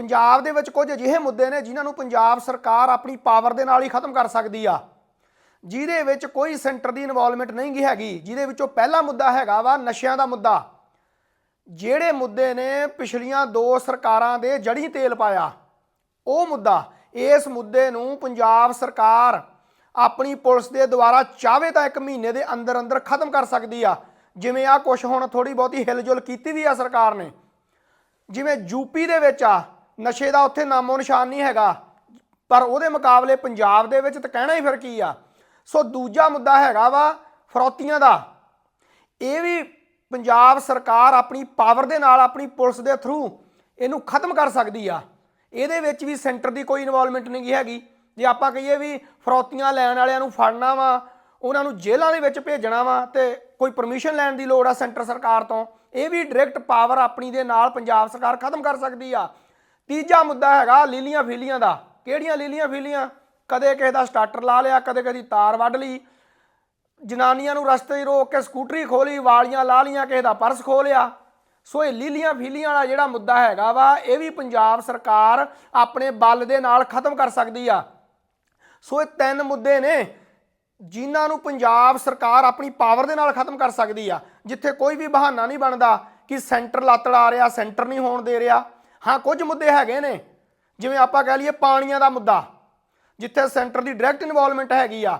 ਪੰਜਾਬ ਦੇ ਵਿੱਚ ਕੁਝ ਅਜਿਹੇ ਮੁੱਦੇ ਨੇ ਜਿਨ੍ਹਾਂ ਨੂੰ ਪੰਜਾਬ ਸਰਕਾਰ ਆਪਣੀ ਪਾਵਰ ਦੇ ਨਾਲ ਹੀ ਖਤਮ ਕਰ ਸਕਦੀ ਆ। ਜਿਹਦੇ ਵਿੱਚ ਕੋਈ ਸੈਂਟਰ ਦੀ ਇਨਵੋਲਵਮੈਂਟ ਨਹੀਂ ਗੀ ਹੈਗੀ, ਜਿਹਦੇ ਵਿੱਚੋਂ ਪਹਿਲਾ ਮੁੱਦਾ ਹੈਗਾ ਵਾ ਨਸ਼ਿਆਂ ਦਾ ਮੁੱਦਾ। ਜਿਹੜੇ ਮੁੱਦੇ ਨੇ ਪਿਛਲੀਆਂ ਦੋ ਸਰਕਾਰਾਂ ਦੇ ਜੜੀ ਤੇਲ ਪਾਇਆ, ਉਹ ਮੁੱਦਾ, ਇਸ ਮੁੱਦੇ ਨੂੰ ਪੰਜਾਬ ਸਰਕਾਰ ਆਪਣੀ ਪੁਲਿਸ ਦੇ ਦੁਆਰਾ ਚਾਹਵੇ ਤਾਂ ਇੱਕ ਮਹੀਨੇ ਦੇ ਅੰਦਰ ਅੰਦਰ ਖਤਮ ਕਰ ਸਕਦੀ ਆ। ਜਿਵੇਂ ਆ ਕੁਛ ਹੁਣ ਥੋੜੀ ਬਹੁਤੀ ਹਿਲਜੁਲ ਕੀਤੀ ਵੀ ਆ ਸਰਕਾਰ ਨੇ। ਜਿਵੇਂ ਯੂਪੀ ਦੇ ਵਿੱਚ ਆ ਨਸ਼ੇ ਦਾ ਉੱਥੇ ਨਾਮੋ ਨਿਸ਼ਾਨ ਨਹੀਂ ਹੈਗਾ। ਪਰ ਉਹਦੇ ਮੁਕਾਬਲੇ ਪੰਜਾਬ ਦੇ ਵਿੱਚ ਤਾਂ ਕਹਿਣਾ ਹੀ ਫਿਰ ਕੀ ਆ। ਸੋ ਦੂਜਾ ਮੁੱਦਾ ਹੈਗਾ ਵਾ ਫਰੋਤੀਆਂ ਦਾ। ਇਹ ਵੀ ਪੰਜਾਬ ਸਰਕਾਰ ਆਪਣੀ ਪਾਵਰ ਦੇ ਨਾਲ, ਆਪਣੀ ਪੁਲਿਸ ਦੇ ਥਰੂ ਇਹਨੂੰ ਖਤਮ ਕਰ ਸਕਦੀ ਆ। ਇਹਦੇ ਵਿੱਚ ਵੀ ਸੈਂਟਰ ਦੀ ਕੋਈ ਇਨਵੋਲਵਮੈਂਟ ਨਹੀਂ ਹੈਗੀ। ਜੇ ਆਪਾਂ ਕਹੀਏ ਵੀ ਫਰੋਤੀਆਂ ਲੈਣ ਵਾਲਿਆਂ ਨੂੰ ਫੜਨਾ ਵਾ, ਉਹਨਾਂ ਨੂੰ ਜੇਲ੍ਹਾਂ ਦੇ ਵਿੱਚ ਭੇਜਣਾ ਵਾ ਤੇ ਕੋਈ ਪਰਮਿਸ਼ਨ ਲੈਣ ਦੀ ਲੋੜ ਆ ਸੈਂਟਰ ਸਰਕਾਰ ਤੋਂ, ਇਹ ਵੀ ਡਾਇਰੈਕਟ ਪਾਵਰ ਆਪਣੀ ਦੇ ਨਾਲ ਪੰਜਾਬ ਸਰਕਾਰ ਖਤਮ ਕਰ ਸਕਦੀ ਆ। ਤੀਜਾ ਮੁੱਦਾ ਹੈਗਾ ਲੀਲੀਆਂ ਫੀਲੀਆਂ ਦਾ। ਕਿਹੜੀਆਂ ਲੀਲੀਆਂ ਫੀਲੀਆਂ? ਕਦੇ ਕਿਸੇ ਦਾ ਸਟਾਰਟਰ ਲਾ ਲਿਆ, ਕਦੇ ਕਦੀ ਤਾਰ ਵੱਢ ਲਈ। ਜਨਾਨੀਆਂ ਨੂੰ ਰਸਤੇ 'ਚ ਰੋਕ ਕੇ ਸਕੂਟਰੀ ਖੋਲੀ, ਵਾਲੀਆਂ ਲਾ ਲੀਆਂ ਕਿਸੇ ਦਾ ਪਰਸ ਖੋਹ ਲਿਆ। ਸੋ ਇਹ ਲੀਲੀਆਂ ਫੀਲੀਆਂ ਵਾਲਾ ਜਿਹੜਾ ਮੁੱਦਾ ਹੈਗਾ ਵਾ, ਇਹ ਵੀ ਪੰਜਾਬ ਸਰਕਾਰ ਆਪਣੇ ਬਲ ਦੇ ਨਾਲ ਖਤਮ ਕਰ ਸਕਦੀ ਆ। ਸੋ ਇਹ ਤਿੰਨ ਮੁੱਦੇ ਨੇ ਜਿਨ੍ਹਾਂ ਨੂੰ ਪੰਜਾਬ ਸਰਕਾਰ ਆਪਣੀ ਪਾਵਰ ਦੇ ਨਾਲ ਖਤਮ ਕਰ ਸਕਦੀ ਆ। ਜਿੱਥੇ ਕੋਈ ਵੀ ਬਹਾਨਾ ਨਹੀਂ ਬਣਦਾ ਕਿ ਸੈਂਟਰ ਲਾਤੜ ਆ ਰਿਹਾ, ਸੈਂਟਰ ਨਹੀਂ ਹੋਣ ਦੇ ਰਿਹਾ। ਹਾਂ, ਕੁਝ ਮੁੱਦੇ ਹੈਗੇ ਨੇ। ਜਿਵੇਂ ਆਪਾਂ ਕਹਿ ਲਈਏ ਪਾਣੀਆਂ ਦਾ ਮੁੱਦਾ, ਜਿੱਥੇ ਸੈਂਟਰ ਦੀ ਡਾਇਰੈਕਟ ਇਨਵੋਲਵਮੈਂਟ ਹੈਗੀ ਆ।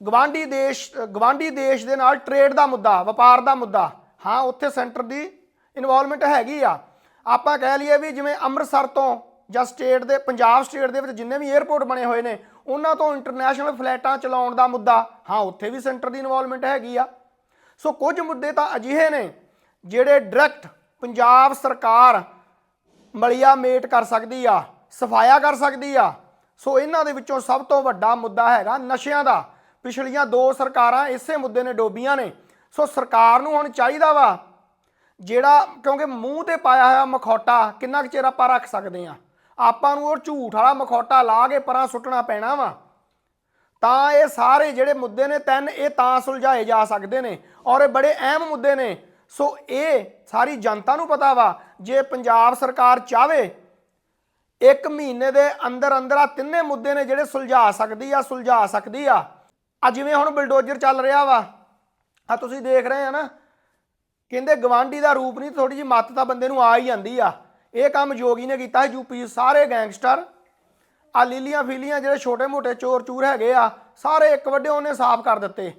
ਗਵਾਂਢੀ ਦੇਸ਼ ਗਵਾਂਢੀ ਦੇਸ਼ ਦੇ ਨਾਲ ਟ੍ਰੇਡ ਦਾ ਮੁੱਦਾ, ਵਪਾਰ ਦਾ ਮੁੱਦਾ, ਹਾਂ, ਉੱਥੇ ਸੈਂਟਰ ਦੀ ਇਨਵੋਲਵਮੈਂਟ ਹੈਗੀ ਆ। ਆਪਾਂ ਕਹਿ ਲਈਏ ਵੀ ਜਿਵੇਂ ਅੰਮ੍ਰਿਤਸਰ ਤੋਂ ਜਾਂ ਸਟੇਟ ਦੇ, ਪੰਜਾਬ ਸਟੇਟ ਦੇ ਵਿੱਚ ਜਿੰਨੇ ਵੀ 에ਅਰਪੋਰਟ ਬਣੇ ਹੋਏ ਨੇ, ਉਹਨਾਂ ਤੋਂ ਇੰਟਰਨੈਸ਼ਨਲ ਫਲਾਈਟਾਂ ਚਲਾਉਣ ਦਾ ਮੁੱਦਾ, ਹਾਂ, ਉੱਥੇ ਵੀ ਸੈਂਟਰ ਦੀ ਇਨਵੋਲਵਮੈਂਟ ਹੈਗੀ ਆ। ਸੋ ਕੁਝ ਮੁੱਦੇ ਤਾਂ ਅਜਿਹੇ ਨੇ, ਜਿਹੜੇ ਡਾਇਰੈਕਟ ਪੰਜਾਬ ਸਰਕਾਰ ਮਲਿਆ ਮੇਟ ਕਰ ਸਕਦੀ ਆ, ਸਫਾਇਆ ਕਰ ਸਕਦੀ ਆ। ਸੋ ਇਹਨਾਂ ਦੇ ਵਿੱਚੋਂ ਸਭ ਤੋਂ ਵੱਡਾ ਮੁੱਦਾ ਹੈਗਾ ਨਸ਼ਿਆਂ ਦਾ। ਪਿਛਲੀਆਂ ਦੋ ਸਰਕਾਰਾਂ ਇਸੇ ਮੁੱਦੇ ਨੇ ਡੋਬੀਆਂ ਨੇ। ਸੋ ਸਰਕਾਰ ਨੂੰ ਹੁਣ ਚਾਹੀਦਾ ਵਾ ਜਿਹੜਾ, ਕਿਉਂਕਿ ਮੂੰਹ ਤੇ ਪਾਇਆ ਹੋਇਆ ਮਖੌਟਾ ਕਿੰਨਾ ਕੁ ਚਿਰ ਆਪਾਂ ਰੱਖ ਸਕਦੇ ਆ। ਆਪਾਂ ਨੂੰ ਉਹ ਝੂਠ ਵਾਲਾ ਮਖੌਟਾ ਲਾ ਕੇ ਪਰਾਂ ਸੁੱਟਣਾ ਪੈਣਾ ਵਾ। ਤਾਂ ਇਹ ਸਾਰੇ ਜਿਹੜੇ ਮੁੱਦੇ ਨੇ ਤਿੰਨ, ਇਹ ਤਾਂ ਸੁਲਝਾਏ ਜਾ ਸਕਦੇ ਨੇ। ਔਰ ਇਹ ਬੜੇ ਅਹਿਮ ਮੁੱਦੇ ਨੇ। ਸੋ ਇਹ ਸਾਰੀ ਜਨਤਾ ਨੂੰ ਪਤਾ ਵਾ, ਜੇ ਪੰਜਾਬ ਸਰਕਾਰ ਚਾਵੇ, ਇੱਕ ਮਹੀਨੇ ਦੇ ਅੰਦਰ ਅੰਦਰ ਆ ਤਿੰਨੇ ਮੁੱਦੇ ਨੇ ਜਿਹੜੇ ਸੁਲਝਾ ਸਕਦੀ ਆ, ਸੁਲਝਾ ਸਕਦੀ ਆ। ਆ ਜਿਵੇਂ ਹੁਣ ਬਲਡੋਜ਼ਰ ਚੱਲ ਰਿਹਾ ਵਾ, ਆ ਤੁਸੀਂ ਦੇਖ ਰਹੇ ਆ ਨਾ, ਕਹਿੰਦੇ ਗਵਾਂਢੀ ਦਾ ਰੂਪ ਨਹੀਂ ਥੋੜੀ ਜੀ ਮੱਤ ਤਾਂ ਬੰਦੇ ਨੂੰ ਆ ਹੀ ਜਾਂਦੀ ਆ। ਇਹ ਕੰਮ ਯੋਗੀ ਨੇ ਕੀਤਾ ਯੂਪੀ ਸਾਰੇ ਗੈਂਗਸਟਰ, ਆ ਲੀਲੀਆਂ ਫੀਲੀਆਂ ਜਿਹੜੇ ਛੋਟੇ ਮੋਟੇ ਚੋਰ ਚੂਰ ਹੈਗੇ ਆ, ਸਾਰੇ ਇੱਕ ਵੱਡੇ ਉਹਨੇ ਸਾਫ਼ ਕਰ ਦਿੱਤੇ।